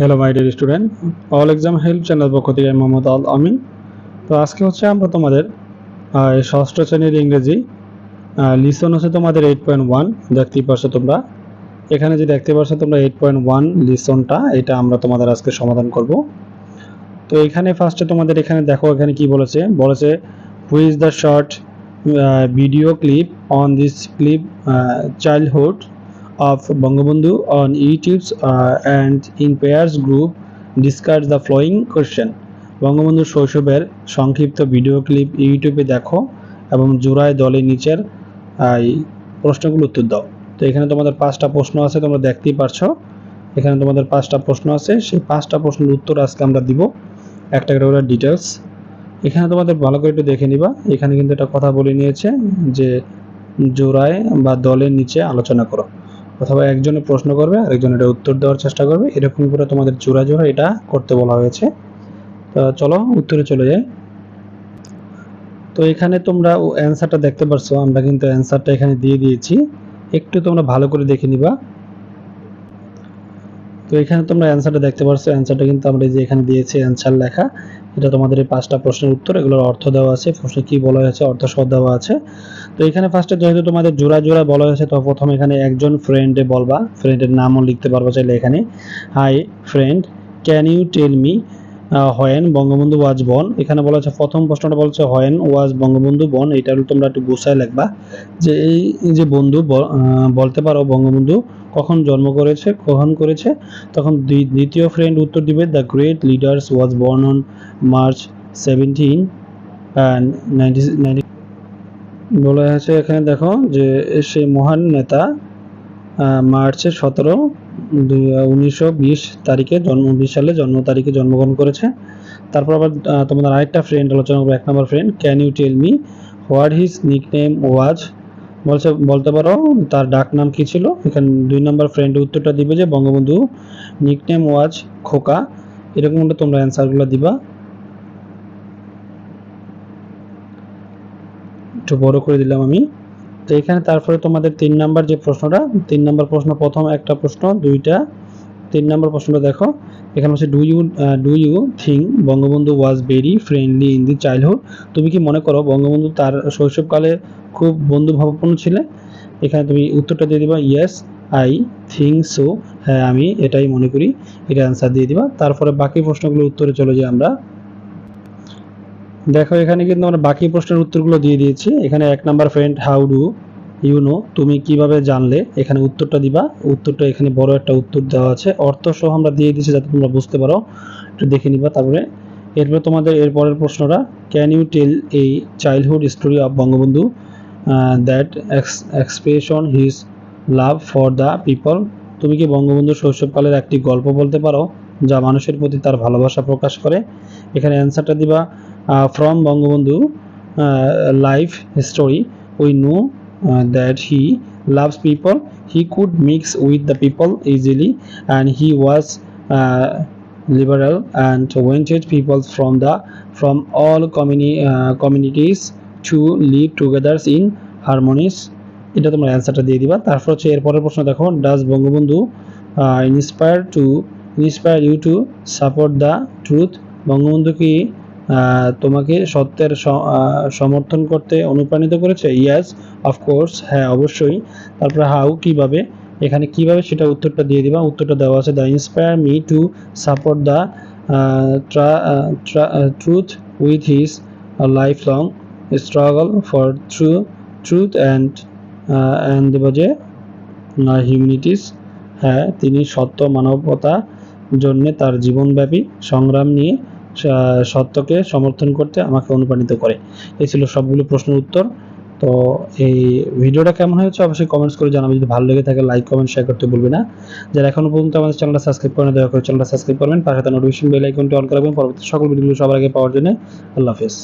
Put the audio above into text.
Hello my dear student all exam help channel পক্ষ থেকে আমি মোহাম্মদ আল আমিন। তো আজকে হচ্ছে আমরা তোমাদের ষষ্ঠ শ্রেণির ইংরেজি লিসন হচ্ছে তোমাদের এইট পয়েন্ট ওয়ান দেখতেই পারছ তোমরা। এখানে যে দেখতে পারছ তোমরা এইট পয়েন্ট ওয়ান লিসনটা, এটা আমরা তোমাদের আজকে সমাধান করব। তো এখানে ফার্স্টে তোমাদের এখানে দেখো, এখানে কি বলেছে? বলেছে who is the short video clip on this clip childhood of Bangabandhu on YouTube uh, and in pairs group discuss the following question. Bangabandhu শৈশবের সংক্ষিপ্ত ভিডিও ক্লিপ ইউটিউবে দেখো এবং জোড়ায় দলে নিচের প্রশ্নগুলো উত্তর দাও। তো এখানে তোমাদের পাঁচটা প্রশ্ন আছে তোমরা দেখতেই পারছ। এখানে তোমাদের পাঁচটা প্রশ্ন আছে সেই পাঁচটা প্রশ্নের উত্তর আজকে আমরা দিব একটা একটা করে ডিটেলস এখানে তোমাদের ভালো করে একটু দেখে নিবা। এখানে কিন্তু একটা কথা বলে নিয়েছে যে জোড়ায় বা দলের নিচে আলোচনা করো। অথবা একজনে প্রশ্ন করবে, আরেকজন এটা উত্তর দেওয়ার চেষ্টা করবে। এরকম করে তোমাদের জোড়া জোড়া এটা করতে বলা হয়েছে। তো চলো, উত্তরে চলে যাই। তো এখানে তোমরা অ্যান্সারটা দেখতে পারছ, আমরা কিন্তু অ্যান্সারটা এখানে দিয়ে দিয়েছি। একটু তোমরা ভালো করে দেখে নিবা। তো এখানে তোমরা অ্যান্সারটা দেখতে পারছ। অ্যান্সারটা কিন্তু আমরা যে এখানে দিয়েছি অ্যান্সার লেখা। এটা তোমাদের এই পাঁচটা প্রশ্নের উত্তর, এগুলোর অর্থ দেওয়া আছে। প্রশ্নে কি বলা হয়েছে, অর্থ সহ দেওয়া আছে। তো এখানে ফার্স্টে যেহেতু তোমাদের জোড়া জোড়া বলা হয়েছে, তো প্রথম এখানে একজন ফ্রেন্ডে বলবা। ফ্রেন্ডের নামও লিখতে পারব চাইলে এখানে। Hi friend can you tell me when Bangabandhu was born. এখানে বলা হচ্ছে, প্রথম প্রশ্নটা বলছে হয়েন ওয়াজ বঙ্গবন্ধু বন। এটা তোমরা একটু গুছায় লিখবা যে এই যে বন্ধু বলতে পারো বঙ্গবন্ধু কখন জন্ম করেছে, কখন করেছে। তখন দ্বিতীয় ফ্রেন্ড উত্তর দিবে the great leaders was born on March seventeen বলা হয়েছে এখানে দেখো যে সেই মহান নেতা মার্চের সতেরো উনিশশো বিশ তারিখে জন্ম, বিশ সালে জন্ম তারিখে জন্মগ্রহণ করেছে। তারপর আবার তোমাদের আরেকটা ফ্রেন্ড আলোচনা করব, এক নম্বর friend can you tell me what his nick name was বলছে, বলতে পারো, তার ডাক নাম কী ছিল? এখানে দুই নম্বর ফ্রেন্ড উত্তরটা দিবে যে, বঙ্গবন্ধু নিক নেম ওয়াজ খোকা। এরকম করে তোমরা অ্যান্সারগুলো দিবা। একটু বড় করে দিলাম আমি। তো এখানে তারপরে তোমাদের তিন নাম্বার যে প্রশ্নটা, তিন নাম্বার প্রশ্ন প্রথম একটা প্রশ্ন, দুইটা। তিন নাম্বার প্রশ্নটা দেখো, এখানে হচ্ছে do you do you think Bangabandhu was very friendly in the childhood তুমি কি মনে করো, বঙ্গবন্ধু তার শৈশবকালে খুব বন্ধুভাবাপন্ন ছিলেন এখানে তুমি উত্তরটা দিয়ে দিবা ইয়েস আই থিঙ্ক সো হ্যাঁ আমি এটাই মনে করি এটা অ্যান্সার দিয়ে দিবা। তারপরে বাকি প্রশ্নগুলো উত্তরে চলে যাই আমরা। দেখো, এখানে কিন্তু আমরা বাকি প্রশ্নের উত্তরগুলো দিয়ে দিয়েছি। এখানে এক number friend how do you know তুমি কীভাবে জানলে? এখানে উত্তরটা দিবা। উত্তরটা এখানে বড় একটা উত্তর দেওয়া আছে। অর্থ সহ আমরা দিয়ে দিয়েছি যাতে তোমরা বুঝতে পারো। একটু দেখে নিবা তারপরে। এরপরে তোমাদের এরপরের প্রশ্নটা ক্যান ইউ টেল এই childhood story of Bangabandhu? That expression his love for the people তুমি কি বঙ্গবন্ধু শৈশবকালের একটি গল্প বলতে পারো? যা মানুষের প্রতি তার ভালোবাসা প্রকাশ করে। এখানে অ্যান্সারটা দিবা from Bangabandhu life story we know that he loves people he could mix with the people easily and he was liberal and wanted peoples from the from all communi communities to live togethers in harmonies এটা তোমার অ্যান্সারটা দিয়ে দিবা। তারপর হচ্ছে এরপরের প্রশ্ন দেখো does Bangabandhu uh, inspire to inspire you to support the truth Bangabandhu কি তোমাকে সত্যের সমর্থন করতে অনুপ্রাণিত করেছে? ইয়াস অফকোর্স হ্যাঁ অবশ্যই। তারপরে হাউ কীভাবে, এখানে কীভাবে সেটা উত্তরটা দিয়ে দিবা? উত্তরটা দেওয়া আছে the inspire me to support the truth with his life long struggle for true truth and and দেবা যে হিউম্যানিটিস হ্যাঁ তিনি সত্য মানবতা জন্য তার জীবনব্যাপী সংগ্রাম নিয়ে সত্যকে সমর্থন করতে আমাকে অনুপ্রাণিত করে। এই ছিল সবগুলো প্রশ্নের উত্তর। তো এই ভিডিওটা কেমন হয়েছে অবশ্যই কমেন্টস করে জানাবে। যদি ভালো লেগে থাকে লাইক কমেন্ট শেয়ার করতে ভুলবে না। যারা এখনও পর্যন্ত আমাদের চ্যানেলটা সাবস্ক্রাইব করেন, দয়া করে চ্যানেলটা সাবস্ক্রাইব করবেন। পাশে নোটিফিকেশন বেল আইকনটি অন করবেন পরবর্তী সকল ভিডিওগুলো সবার আগে পাওয়ার জন্য আল্লাহ হাফেজ।